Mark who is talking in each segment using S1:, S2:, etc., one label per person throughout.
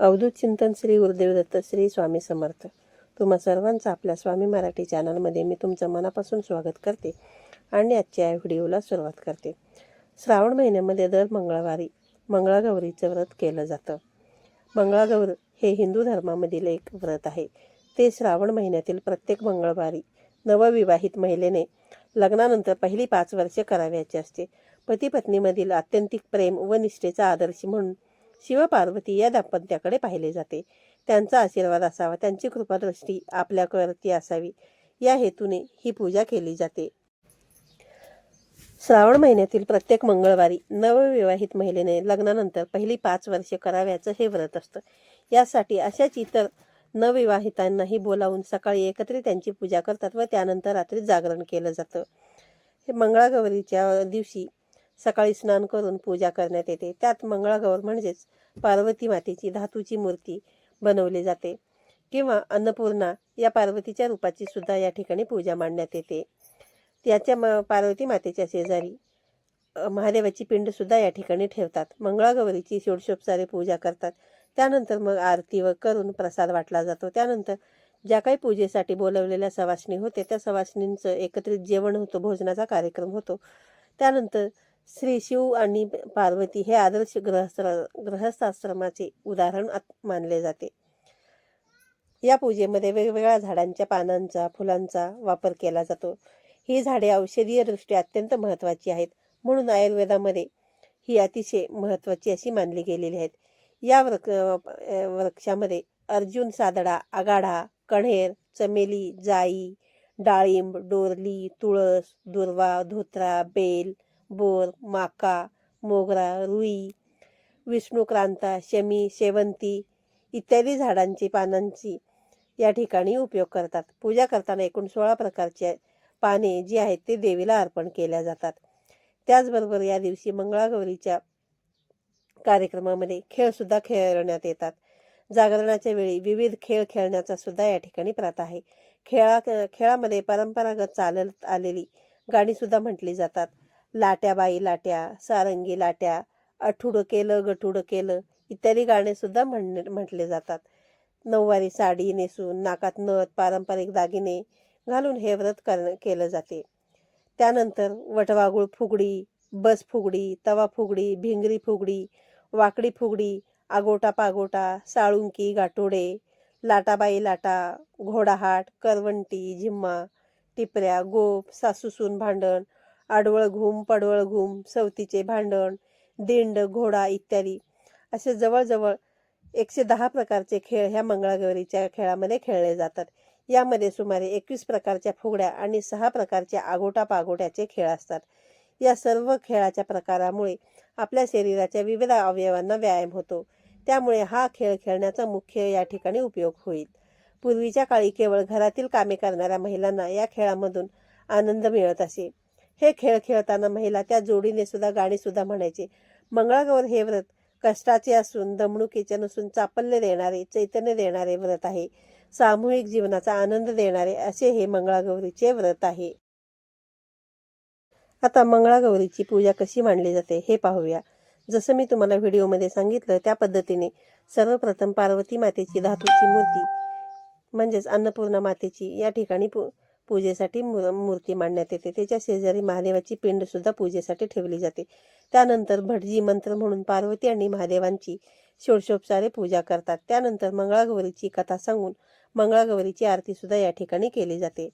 S1: अवधूत चिंतन श्री गुरुदेव दत्त श्री स्वामी समर्थ. तुम्हा सर्वांचं आपल्या स्वामी मराठी चॅनलमध्ये मी तुमचं मनापासून स्वागत करते आणि आजच्या या व्हिडिओला सुरुवात करते. श्रावण महिन्यामध्ये दर मंगळवारी मंगळागौरीचं व्रत केलं जातं. मंगळागौर हे हिंदू धर्मामधील एक व्रत आहे. ते श्रावण महिन्यातील प्रत्येक मंगळवारी नवविवाहित महिलेने लग्नानंतर पहिली पाच वर्षे करावयाची असते. पती पत्नीमधील आत्यंतिक प्रेम व निष्ठेचा आदर्श म्हणून शिवपार्वती या दाम्पत्याकडे पाहिले जाते. त्यांचा आशीर्वाद असावा त्यांची कृपादृष्टी आपल्याकडती असावी. या हेतूने ही पूजा केली जाते. श्रावण महिन्यातील प्रत्येक मंगळवारी नवविवाहित महिलेने लग्नानंतर पहिली पाच वर्षे कराव्याचं हे व्रत असतं. यासाठी अशाच इतर नवविवाहितांनाही बोलावून सकाळी एकत्र त्यांची पूजा करतात व त्यानंतर रात्री जागरण केलं जातं. हे मंगळागौरीच्या दिवशी सकाळी स्नान करून पूजा करण्यात येते. त्यात मंगळागौर म्हणजेच पार्वती मातेची धातूची मूर्ती बनवली जाते. किंवा अन्नपूर्णा या पार्वतीच्या रूपाची सुद्धा या ठिकाणी पूजा मांडण्यात येते. त्याच्या म पार्वती मातेच्या शेजारी महादेवाची पिंडसुद्धा या ठिकाणी ठेवतात. मंगळागौरीची षोडशोपचारे पूजा करतात. त्यानंतर मग आरती व करून प्रसाद वाटला जातो. त्यानंतर ज्या काही पूजेसाठी बोलवलेल्या सवासणी होते त्या सवासणींचं एकत्रित जेवण होतं भोजनाचा कार्यक्रम होतो. त्यानंतर श्री शिव आणि पार्वती हे आदर्श गृहस्थ ग्रहस्थाश्रमाचे उदाहरण आत- मानले जाते. या पूजेमध्ये वेगवेगळ्या झाडांच्या पानांचा फुलांचा वापर केला जातो. ही झाडे औषधीयदृष्ट्या अत्यंत महत्त्वाची आहेत. म्हणून आयुर्वेदामध्ये ही अतिशय महत्त्वाची अशी मानली गेलेली आहेत. या वृक वृक्षामध्ये अर्जुन सादडा आगाढा कण्हेर चमेली जाई डाळिंब डोरली तुळस दुर्वा धोत्रा बेल बोर माका मोगरा रुई विष्णुक्रांता शमी शेवंती इत्यादी झाडांची पानांची या ठिकाणी उपयोग करतात. पूजा करताना एकूण सोळा प्रकारचे पाने जी आहेत ते देवीला अर्पण केल्या जातात. त्याचबरोबर या दिवशी मंगळागौरीच्या कार्यक्रमामध्ये खेळसुद्धा खेळण्यात येतात. जागरणाच्या वेळी विविध खेळ खेळण्याचा सुद्धा या ठिकाणी प्रथा आहे. खेळा खेळामध्ये परंपरागत चालत आलेली गाणीसुद्धा म्हटली जातात. लाट्याबाई लाट्या सारंगी लाट्या अठुडं केलं गठुडं केलं इत्यादी गाणेसुद्धा म्हण म्हटले जातात. नऊवारी साडी नेसून नाकात नथ पारंपरिक दागिने घालून हे व्रत कर केलं जाते. त्यानंतर वटवागुळ फुगडी बस फुगडी तवा फुगडी भिंगरी फुगडी वाकडी फुगडी आगोटा पागोटा साळुंकी गाठोडे लाटाबाई लाटा घोडाहाट करवंटी झिम्मा टिपऱ्या गोप सासूसून भांडण आडवळ घुम पडवळ घुम सवतीचे भांडण दिंड घोडा इत्यादी. असे जवळजवळ एकशे दहा प्रकारचे खेळ ह्या मंगळागौरीच्या खेळामध्ये खेळले जातात. यामध्ये सुमारे एकवीस प्रकारच्या फुगड्या आणि सहा प्रकारच्या आगोटा पागोट्याचे खेळ असतात. या सर्व खेळाच्या प्रकारामुळे आपल्या शरीराच्या विविध अवयवांना व्यायाम होतो. त्यामुळे हा खेळ खेळण्याचा मुख्य या ठिकाणी उपयोग होईल. पूर्वीच्या काळी केवळ घरातील कामे करणाऱ्या महिलांना या खेळामधून आनंद मिळत असे. हे खेळ खेळताना महिला त्या जोडीने सुद्धा गाणी सुद्धा म्हणायचे. मंगळागौर हे व्रत कष्टाचे असून दमणुकीचे नसून चापल्य देणारे चैतन्य देणारे व्रत आहे. सामूहिक जीवनाचा आनंद देणारे असे हे मंगळागौरीचे व्रत आहे. आता मंगळागौरीची पूजा कशी मांडली जाते हे पाहूया. जसं मी तुम्हाला व्हिडिओमध्ये सांगितलं त्या पद्धतीने सर्वप्रथम पार्वती मातेची धातूची मूर्ती म्हणजेच अन्नपूर्णा मातेची या ठिकाणी पू पूजेसाठी मूर मूर्ती मांडण्यात येते. त्याच्या शेजारी महादेवाची पिंडसुद्धा पूजेसाठी ठेवली जाते. त्यानंतर भटजी मंत्र म्हणून पार्वती आणि महादेवांची षोडशोपचारे पूजा करतात. त्यानंतर मंगळागौरीची कथा सांगून मंगळागौरीची आरतीसुद्धा या ठिकाणी केली जाते.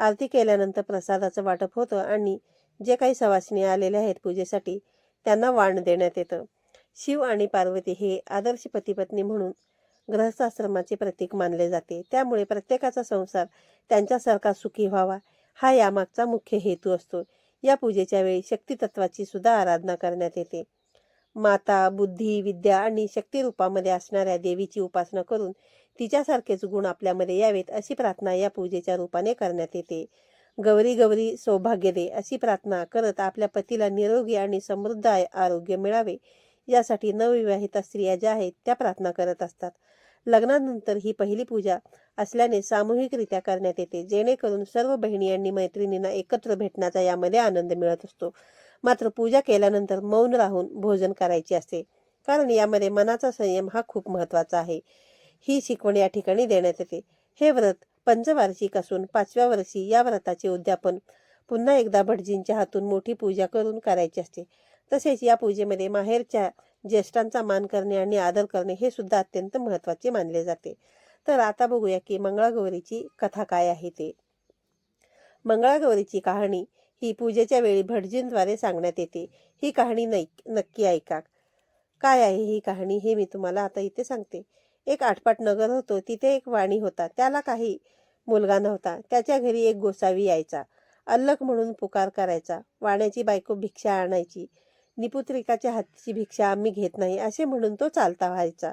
S1: आरती केल्यानंतर प्रसादाचं वाटप होतं आणि जे काही सवासिनी आलेले आहेत पूजेसाठी त्यांना वाण देण्यात येतं. शिव आणि पार्वती हे आदर्श पती पत्नी म्हणून ग्रहस्थाश्रमाचे प्रतीक मानले जाते. त्यामुळे प्रत्येकाचा संसार त्यांच्यासारखा सुखी व्हावा हा यामागचा मुख्य हेतू असतो. या पूजेच्या वेळी शक्तितत्वाची सुद्धा आराधना करण्यात येते. माता बुद्धी विद्या आणि शक्तिरूपामध्ये असणाऱ्या देवीची उपासना करून तिच्यासारखेच गुण आपल्यामध्ये यावेत अशी प्रार्थना या पूजेच्या रूपाने करण्यात येते. गौरी गौरी सौभाग्य दे अशी प्रार्थना करत आपल्या पतीला निरोगी आणि समृद्ध आरोग्य मिळावे. यासाठी नवविवाहिता स्त्रिया ज्या आहेत त्या प्रार्थना करत असतात. लग्नानंतर ही पहिली पूजा असल्याने सामूहिकरित्या करण्यात येते. जेणेकरून सर्व बहिणी आणि मैत्रिणींना एकत्र भेटण्याचा यामध्ये आनंद मिळत असतो. मात्र पूजा केल्यानंतर मौन राहून भोजन करायचे असते. कारण यामध्ये मनाचा संयम हा खूप महत्त्वाचा आहे. ही शिकवण या ठिकाणी देण्यात येते. हे व्रत पंचवार्षिक असून पाचव्या वर्षी या व्रताचे उद्यापन पुन्हा एकदा भटजींच्या हातून मोठी पूजा करून करायची असते. तसेच या पूजेमध्ये माहेरच्या ज्येष्ठांचा मान करणे आणि आदर करणे हे सुद्धा अत्यंत महत्त्वाचे मानले जाते. तर आता बघूया की मंगळागौरीची कथा काय आहे ते. मंगळागौरीची कहाणी ही पूजेच्या वेळी भटजींद्वारे सांगण्यात येते. ही कहाणी नै नक्की ऐका. काय आहे ही कहाणी हे मी तुम्हाला आता इथे सांगते. एक आठपाट नगर होतो तिथे एक वाणी होता. त्याला काही मुलगा नव्हता. त्याच्या घरी एक गोसावी यायचा. अल्लक म्हणून पुकार करायचा. वाण्याची बायको भिक्षा आणायची. निपुत्रिकाच्या हातची भिक्षा आम्ही घेत नाही असे म्हणून तो चालता व्हायचा.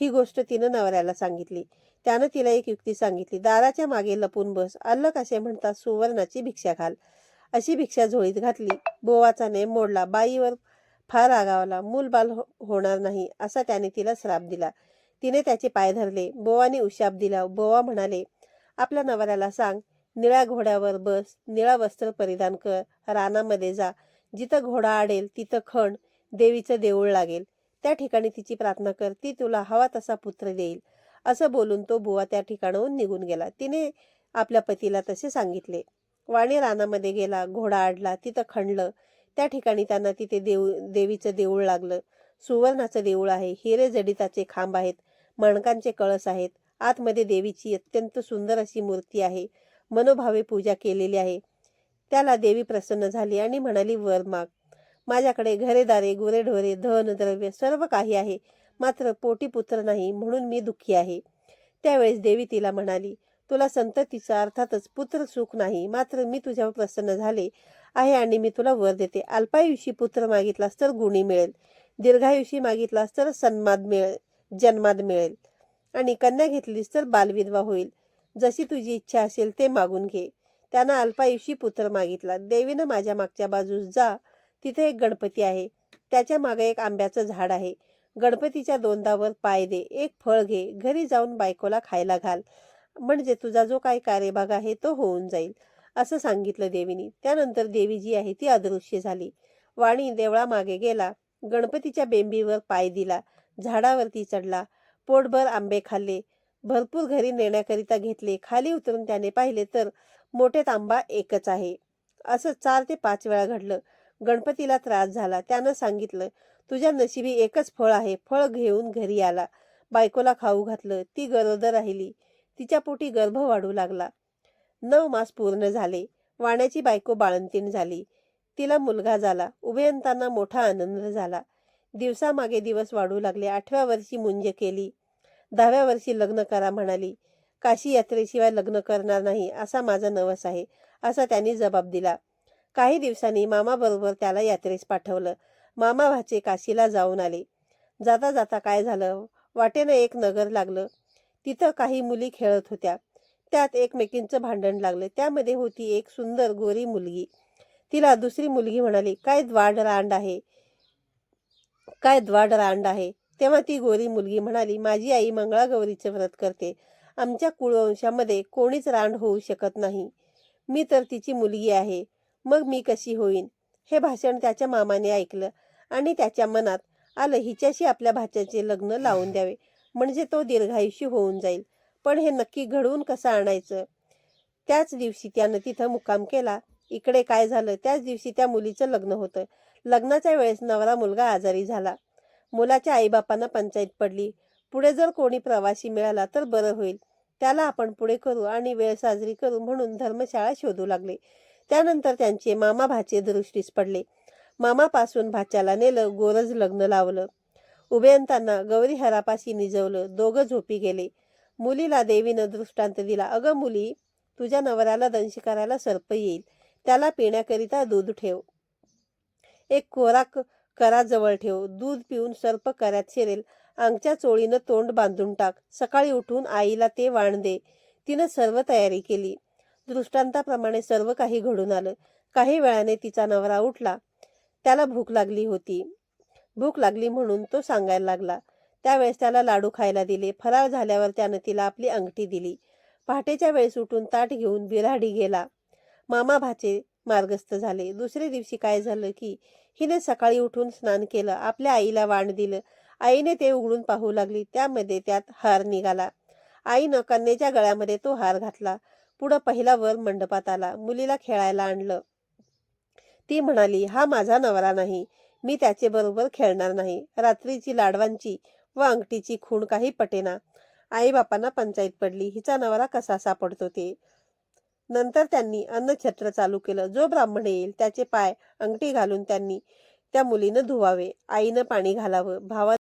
S1: ही गोष्ट तिनं नवऱ्याला सांगितली. त्यानं तिला एक युक्ती सांगितली. दाराच्या मागे लपून बस. अल्लक असे म्हणतात सुवर्णाची भिक्षा घाल. अशी भिक्षा झोळीत घातली. बोवाचा नेम मोडला. बाईवर फार आगावला मूलबाल हो- होणार नाही असा त्याने तिला श्राप दिला. तिने त्याचे पाय धरले. बोवाने उशाप दिला. बोवा म्हणाले आपल्या नवऱ्याला सांग. निळ्या घोड्यावर बस. निळा वस्त्र परिधान कर. रानामध्ये जा. जिथं घोडा आडेल तिथं खण देवीचं देऊळ लागेल. त्या ठिकाणी तिची प्रार्थना कर ती तुला हवा तसा पुत्र देईल. असं बोलून तो बुवा त्या ठिकाणाहून निघून गेला. तिने आपल्या पतीला तसे सांगितले. वाणी रानामध्ये गेला घोडा आडला तिथं खणलं. त्या ठिकाणी त्यांना तिथे देऊ देवीचं देऊळ लागलं. सुवर्णाचं देऊळ आहे हिरे जडिताचे खांब आहेत मणकांचे कळस आहेत. आतमध्ये देवीची अत्यंत सुंदर अशी मूर्ती आहे. मनोभावे पूजा केलेली आहे. त्याला देवी प्रसन्न झाली आणि म्हणाली वर माग. माझ्याकडे घरेदारे गुरेढोरे धन द्रव्य सर्व काही आहे. मात्र पोटी पुत्र नाही म्हणून मी दुःखी आहे. त्यावेळेस देवी तिला म्हणाली तुला संततीचा अर्थातच पुत्र सुख नाही. मात्र मी तुझ्यावर प्रसन्न झाले आहे आणि मी तुला वर देते. अल्पायुषी पुत्र मागितलास तर गुणी मिळेल. दीर्घायुषी मागितलास तर सन्माद मिळेल जन्माद मिळेल. आणि कन्या घेतलीस तर बालविधवा होईल. जशी तुझी इच्छा असेल ते मागून घे. त्यानं अल्पायुषी पुत्र मागितला. देवीनं माझ्या मागच्या बाजूस जा. तिथे एक गणपती आहे. त्याच्यामागे एक आंब्याचं झाड आहे. गणपतीच्या दोनदावर पाय दे. एक फळ घे. घरी जाऊन बायकोला खायला घाल. म्हणजे तुझा जो काही कार्यभाग आहे तो होऊन जाईल असं सांगितलं देवीनी. त्यानंतर देवी जी आहे ती अदृश्य झाली. वाणी देवळामागे गेला. गणपतीच्या बेंबीवर पाय दिला. झाडावरती चढला. पोटभर आंबे खाल्ले. भरपूर घरी नेण्याकरिता घेतले. खाली उतरून त्याने पाहिले तर मोठे तांबा एकच आहे. असं चार ते पाच वेळा घडलं. गणपतीला त्रास झाला. त्यानं सांगितलं तुझ्या नशिबी एकच फळ आहे. फळ घेऊन घरी आला. बायकोला खाऊ घातलं. ती गरोदर राहिली. तिच्या पोटी गर्भ वाढू लागला. नऊ मास पूर्ण झाले. वाण्याची बायको बाळंतीण झाली. तिला मुलगा झाला. उभयंतांना मोठा आनंद झाला. दिवसामागे दिवस वाढू लागले. आठव्या वर्षी मुंज केली. दहाव्या वर्षी लग्न करा म्हणाली. काशी यात्रेशिवाय लग्न करणार नाही असा माझा नवस आहे असा त्यांनी जबाब दिला. काही दिवसांनी मामाबरोबर त्याला यात्रेस पाठवलं. मामा भाचे काशीला जाऊन आले. जाता जाता काय झालं? वाटेनं एक नगर लागलं. तिथं काही मुली खेळत होत्या. त्यात एकमेकींचं भांडण लागलं. त्यामध्ये होती एक सुंदर गोरी मुलगी. तिला दुसरी मुलगी म्हणाली काय द्वाड रांड आहे? काय द्वाड रांड आहे? तेव्हा ती गोरी मुलगी म्हणाली माझी आई मंगळागौरीचे व्रत करते. आमच्या कुळवंशामध्ये कोणीच रांड होऊ शकत नाही. मी तर तिची मुलगी आहे. मग मी कशी होईन? हे भाषण त्याच्या मामाने ऐकलं आणि त्याच्या मनात आलं हिच्याशी आपल्या भाच्याचे लग्न लावून द्यावे. म्हणजे तो दीर्घायुषी होऊन जाईल. पण हे नक्की घडवून कसं आणायचं? त्याच दिवशी त्यानं तिथं मुक्काम केला. इकडे काय झालं? त्याच दिवशी त्या मुलीचं लग्न होतं. लग्नाच्या वेळेस नवरा मुलगा आजारी झाला. मुलाच्या आईबापांना पंचायत पडली. पुढे जर कोणी प्रवासी मिळाला तर बरं होईल. त्याला आपण पुढे करू आणि वेळ साजरी करू म्हणून धर्मशाळा शोधू लागले. त्यानंतर त्यांचे मामा भाचे दृष्टीस पडले. मामापासून भाच्याला नेलं गोरज लग्न लावलं. उभयंतांना गौरी हरापाशी निजवलं दोघं झोपी गेले. मुलीला देवीनं दृष्टांत दिला अगं मुली तुझ्या नवऱ्याला दंश करायला सर्प येईल त्याला पिण्याकरिता दूध ठेव. एक कोरा कराजवळ करा जवळ ठेव दूध पिऊन सर्प करात शिरेल अंगच्या चोळीनं तोंड बांधून टाक. सकाळी उठून आईला ते वाण दे. तिनं सर्व तयारी केली. दृष्टांताप्रमाणे सर्व काही घडून आलं. काही वेळाने तिचा नवरा उठला. त्याला भूक लागली होती. भूक लागली म्हणून तो सांगायला लागला. त्यावेळेस त्याला लाडू खायला दिले. फराळ झाल्यावर त्यानं तिला आपली अंगठी दिली. पहाटेच्या वेळेस उठून ताट घेऊन बिराडी गेला. मामा भाचे मार्गस्थ झाले. दुसरे दिवशी काय झालं की हिने सकाळी उठून स्नान केलं. आपल्या आईला वाण दिलं. आईने ते उघडून पाहू लागली. त्यामध्ये त्यात हार निघाला. आईनं कन्येच्या गळ्यामध्ये तो हार घातला. पुढं पहिला वर मंडपात आला. मुलीला खेळायला आणलं. ती म्हणाली हा माझा नवरा नाही. मी त्याचे बरोबर खेळणार नाही. रात्रीची लाडवांची व अंगठीची खूण काही पटेना आई बापांना पंचायत पडली. हिचा नवरा कसा सापडतो ते. नंतर त्यांनी अन्नछत्र चालू केलं. जो ब्राह्मण येईल त्याचे पाय अंगठी घालून त्यांनी त्या मुलीनं धुवावे. आईनं पाणी घालावं. भावा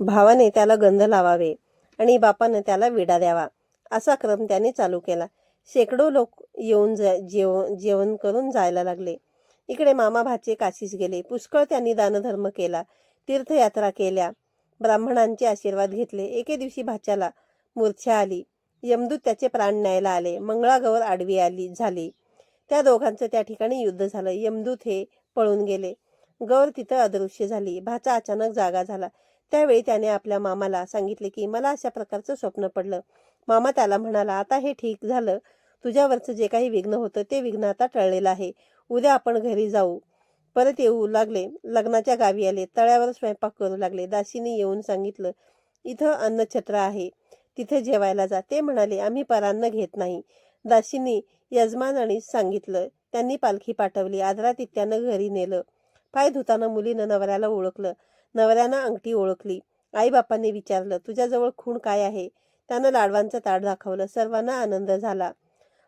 S1: भावाने त्याला गंध लावावे आणि बापानं त्याला विडा द्यावा. असा क्रम त्याने चालू केला. शेकडो लोक येऊन जा जेव जेवण करून जायला लागले. इकडे मामा भाचे काशीस गेले. पुष्कळ त्यांनी दानधर्म केला. तीर्थयात्रा केल्या. ब्राह्मणांचे आशीर्वाद घेतले. एके दिवशी भाच्याला मूर्छा आली. यमदूत त्याचे प्राण न्यायला आले. मंगळागौर आडवी आली झाली. त्या दोघांचं त्या ठिकाणी युद्ध झालं. यमदूत हे पळून गेले. गौर तिथं अदृश्य झाली. भाचा अचानक जागा झाला. त्यावेळी त्याने आपल्या मामाला सांगितले की मला अशा प्रकारचं स्वप्न पडलं. मामा त्याला म्हणाला आता हे ठीक झालं. तुझ्यावरचं जे काही विघ्न होतं ते विघ्न आता टळलेलं आहे. उद्या आपण घरी जाऊ. परत येऊ लागले. लग्नाच्या गावी आले. तळ्यावर स्वयंपाक करू लागले. दासीने येऊन सांगितलं इथं अन्नछत्र आहे. तिथे जेवायला जा. ते म्हणाले आम्ही परान्न घेत नाही. दासीने यजमानाने सांगितलं. त्यांनी पालखी पाठवली. आदरातिथ्यानं घरी नेलं. पाय धुताना मुलीनं नवऱ्याला ओळखलं. नवऱ्यानं अंगठी ओळखली. आईबापांनी विचारलं तुझ्याजवळ खूण काय आहे? त्यानं लाडवांचं ताट दाखवलं. सर्वांना आनंद झाला.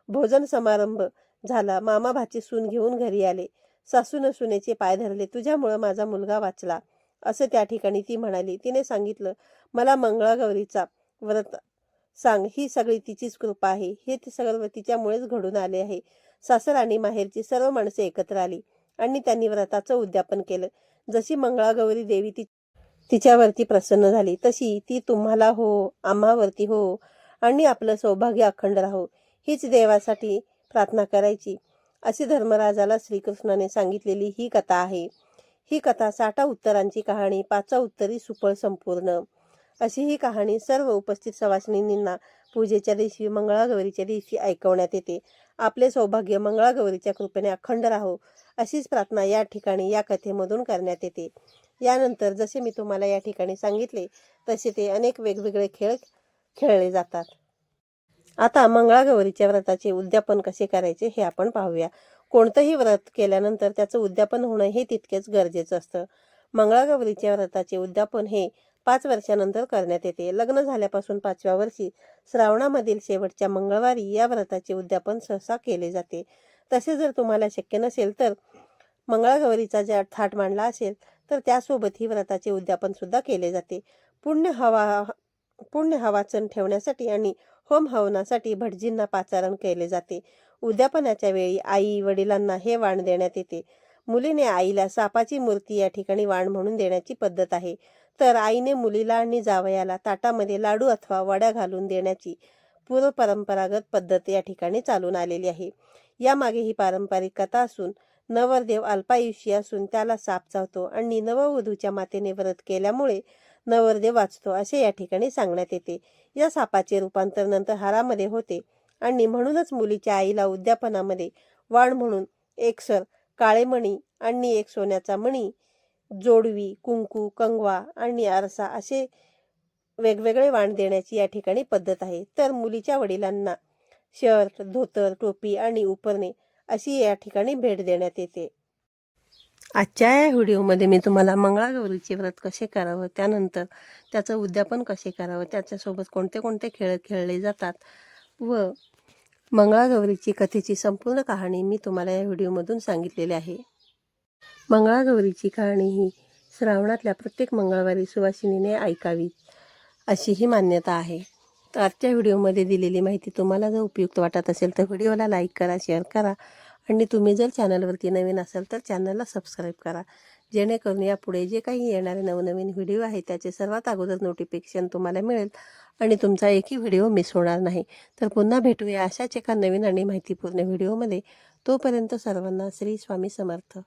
S1: भोजन समारंभ झाला. मामा भाची सून घेऊन घरी आले. सासून सुनेचे पाय धरले. तुझ्यामुळं माझा मुलगा वाचला. असं त्या ठिकाणी ती म्हणाली. तिने सांगितलं मला मंगळागौरीचा व्रत सांग. ही सगळी तिचीच कृपा आहे. हे ते सगळं तिच्यामुळेच घडून आले आहे. सासर आणि माहेरची सर्व माणसे एकत्र आली आणि त्यांनी व्रताचं उद्यापन केलं. जशी मंगळागौरी देवी ती तिच्यावरती प्रसन्न झाली तशी ती तुम्हाला हो आम्हावरती हो आणि आपलं सौभाग्य अखंड राहो हीच देवासाठी प्रार्थना करायची. अशी धर्मराजाला श्रीकृष्णाने सांगितलेली ही कथा आहे. ही कथा साठा उत्तरांची कहाणी पाचा उत्तरी सुफळ संपूर्ण. अशी ही कहाणी सर्व उपस्थित सवासिनींना पूजेच्या दिवशी मंगळागौरीच्या दिवशी ऐकवण्यात येते. आपले सौभाग्य मंगळागौरीच्या कृपेने अखंड राहो. अशीच प्रार्थना या ठिकाणी या कथेमधून करण्यात येते. यानंतर जसे मी तुम्हाला या ठिकाणी सांगितले तसे ते अनेक वेगवेगळे खेळ खेळले जातात. आता मंगळागौरीच्या व्रताचे उद्यापन कसे करायचे हे आपण पाहूया. कोणतंही व्रत केल्यानंतर त्याचं उद्यापन होणं हे तितकेच गरजेचं असतं. मंगळागौरीच्या व्रताचे उद्यापन हे पाच वर्षानंतर करण्यात येते. लग्न झाल्यापासून पाचव्या वर्षी श्रावणामधील शेवटच्या मंगळवारी या व्रताचे उद्यापन सहसा केले जाते. तसे जर तुम्हाला शक्य नसेल तर मंगळागौरीचा ज्या थाट मांडला असेल तर त्यासोबत ही व्रताचे उद्यापन सुद्धा केले जाते. पुण्य हवा पुण्य हवाचन ठेवण्यासाठी आणि होम हवनासाठी भटजींना पाचारण केले जाते. उद्यापनाच्या वेळी आई वडिलांना हे वाण देण्यात येते. मुलीने आईला सापाची मूर्ती या ठिकाणी वाण म्हणून देण्याची पद्धत आहे. तर आईने मुलीला आणि जावयाला ताटामध्ये लाडू अथवा वड्या घालून देण्याची पूर्व परंपरागत पद्धत या ठिकाणी चालून आलेली आहे. यामागे ही पारंपरिक कथा असून नवरदेव अल्पायुषी असून त्याला साप चावतो आणि नववधूच्या मातेने व्रत केल्यामुळे नवरदेव वाचतो असे या ठिकाणी सांगण्यात येते. या सापाचे रूपांतर नंतर हारामध्ये होते आणि म्हणूनच मुलीच्या आईला उद्यापनामध्ये वाण म्हणून एकसर काळे काळेमणी आणि एक सोन्याचा मणी जोडवी कुंकू कंगवा आणि आरसा असे वेगवेगळे वाण देण्याची या ठिकाणी पद्धत आहे. तर मुलीच्या वडिलांना शर्ट धोतर टोपी आणि उपरणे अशी या ठिकाणी भेट देण्यात येते. आजच्या या व्हिडिओमध्ये मी तुम्हाला मंगळागौरीचे व्रत कसे करावं त्यानंतर त्याचं उद्यापन कसे करावं त्याच्यासोबत कोणते कोणते खेळ खेळले जातात व मंगळागौरीची कथेची संपूर्ण कहाणी मी तुम्हाला या व्हिडिओमधून सांगितलेली आहे. मंगळागौरीची कहाणी ही श्रावणातल्या प्रत्येक मंगळवारी सुवासिनीने ऐकावी. अशी ही मान्यता आहे. तर आजच्या व्हिडिओमध्ये दिलेली माहिती तुम्हाला जर उपयुक्त वाटत असेल तर व्हिडिओला लाईक करा शेअर करा आणि तुम्ही जर चॅनलवरती नवीन असाल तर चॅनलला सबस्क्राईब करा. जेणेकरून यापुढे जे काही येणारे नवनवीन व्हिडिओ आहे त्याचे सर्वात अगोदर नोटिफिकेशन तुम्हाला मिळेल आणि तुमचा एकही व्हिडिओ मिस होणार नाही. तर पुन्हा भेटूया अशाच एका नवीन आणि माहितीपूर्ण व्हिडिओमध्ये. तोपर्यंत सर्वांना श्री स्वामी समर्थ.